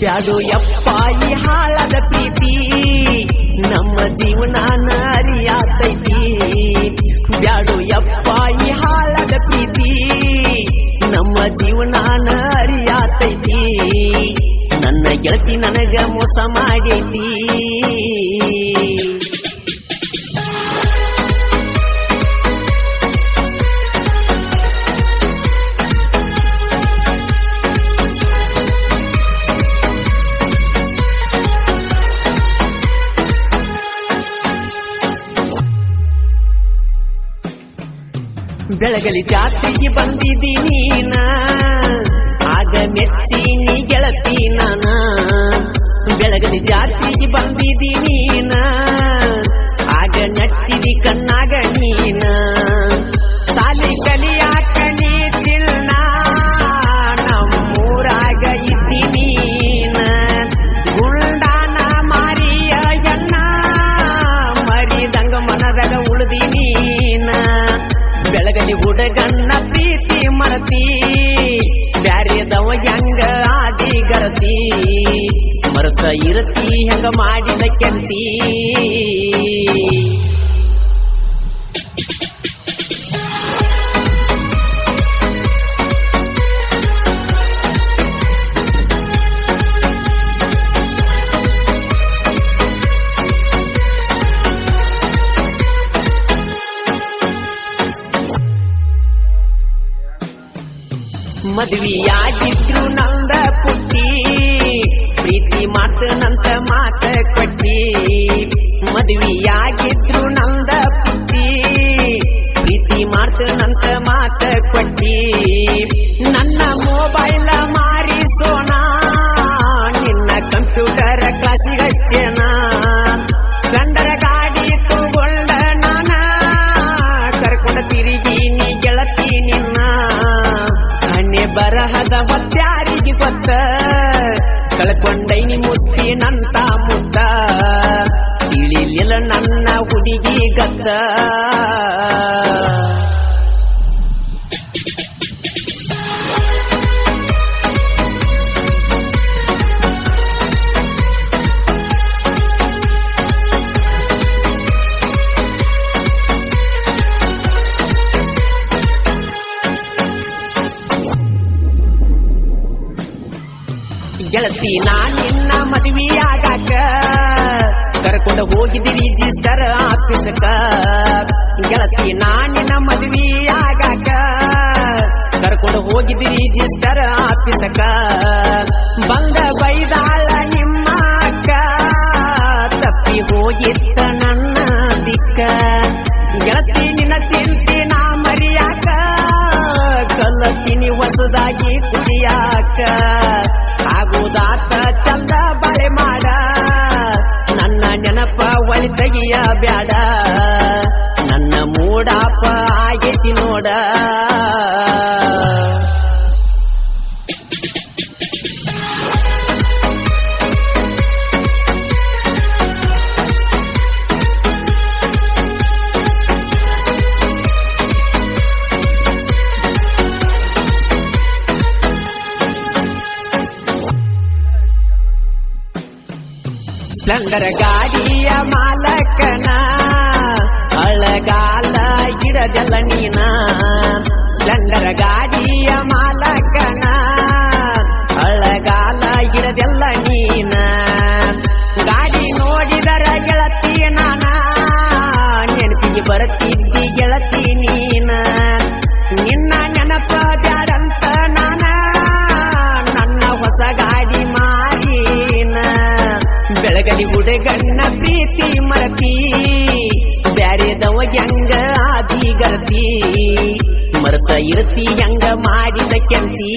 ಬ್ಯಾಡು ಯಪ್ಪ ಈ ಹಾಳದ ಪ್ರೀತಿ? ನಮ್ಮ ಜೀವನ ಅರಿಯಾತೈತಿ ಬ್ಯಾಡು ಈ ಹಾಳದ ಪ್ರೀತಿ? ನಮ್ಮ ಜೀವನ ಅರಿಯಾತೈತಿ ನನ್ನ ಗೆಳತಿ ನನಗ ಮೋಸ ಮಾಡೈತಿ. ಬೆಳಗಲಿ ಜಾತ್ರೆಗೆ ಬಂದಿದ್ದೀನಿ ಆಗ ಮೆತ್ತೀನಿ ಗೆಳತಿ ನಾನ. ಬೆಳಗಲಿ ಜಾತ್ರೆಗೆ ಬಂದಿದಿ ಹುಡುಗನ್ನ ಪ್ರೀತಿ ಮರತಿ ಬ್ಯಾರೆದವ ಹೆಂಗ ಆದಿ ಗರತಿ ಮರುತ ಇರತಿ ಹೆಂಗ ಮಾಡಿದ ಕೆಂತಿ ಮದುವೆಯಾಗಿದ್ರು ನಂದ ಪುಟ್ಟಿ. ಪ್ರೀತಿ ಮಾತನಂತ ಮಾತ ಕೊಟ್ಟಿ. ಮದುವೆಯಾಗಿದ್ರು ನಂದ ಪುಟ್ಟಿ. ಪ್ರೀತಿ ಮಾಡ್ತನಂತ ಮಾತ ಕೊಟ್ಟಿ. ನನ್ನ ಮೊಬೈಲ್ ಮಾರಿಸೋಣ. ನಿನ್ನ ಕಂಪ್ಯೂಟರ್ ಕ್ಲಾಸಿಗೆ ಹಚ್ಚೋಣ. ಗಂಡರ ಬರಹದ ಹೊತ್ತಾರಿಗೆ ಗೊತ್ತ. ಕಳ್ಕೊಂಡೈನಿ ಮುತ್ತಿನಂತ ಮುದ್ದ ತಿಳಿಲಿಲ್ಲ ನನ್ನ ಹುಡುಗಿ ಗತ್ತ. ಗೆಳತಿ, ನಾ ನಿನ್ನ ಮದುವೆಯಾಗಾಕ. ಕರ್ಕೊಂಡು ಹೋಗಿದ್ದಿ ರಿಜಿಸ್ಟರ್ ಆಫೀಸಕ. ಗೆಳತಿ, ನಾ ನಿನ್ನ ಮದುವೆಯಾಗಾಕ. ಕರ್ಕೊಂಡು ಹೋಗಿದ್ದಿ ರಿಜಿಸ್ಟರ್ ಆಫೀಸಕ. ಬಂದ ಬೈದಾಳ ನಿಮ್ಮ ಅಕ್ಕ. ತಪ್ಪಿ ಹೋಗಿತ್ತ ತೆಗಿಯ ಬ್ಯಾಡ. ನನ್ನ ಮೂಡಾಪ ಆಗೈತಿ ನೋಡ. ಸ್ಪ್ಲೆಂಡರ್ ಗಾಡಿಯ ಮಾಲಕನ, ಅಳಗಾಲ ಗಿಡದಲ್ಲ ನೀನ. ಸ್ಪ್ಲೆಂಡರ್ ಗಾಡಿಯ ಮಾಲಕನ, ಅಳಗಾಲ ಗಿಡದಲ್ಲ ನೀನ. ಗಾಡಿ ನೋಡಿದರ ಗೆಳತಿ ನಾನ, ನೆನಪಿಗೆ ಬರುತ್ತಿದ್ದಿ ಗೆಳತಿ ನೀನ. ನಿನ್ನ ನೆನಪ ಬ್ಯಾಡಂತ ನಾನ, ನನ್ನ ಹೊಸ ಗಾಡಿ ಹುಡುಗಣ್ಣ ಪ್ರೀತಿ ಮರತಿ ಬ್ಯಾರೆದವ ಹೆಂಗ ಆದಿ ಗರತಿ. ಮರತ ಇರತಿ ಹೆಂಗ ಮಾಡಿದ ಕೆಂತಿ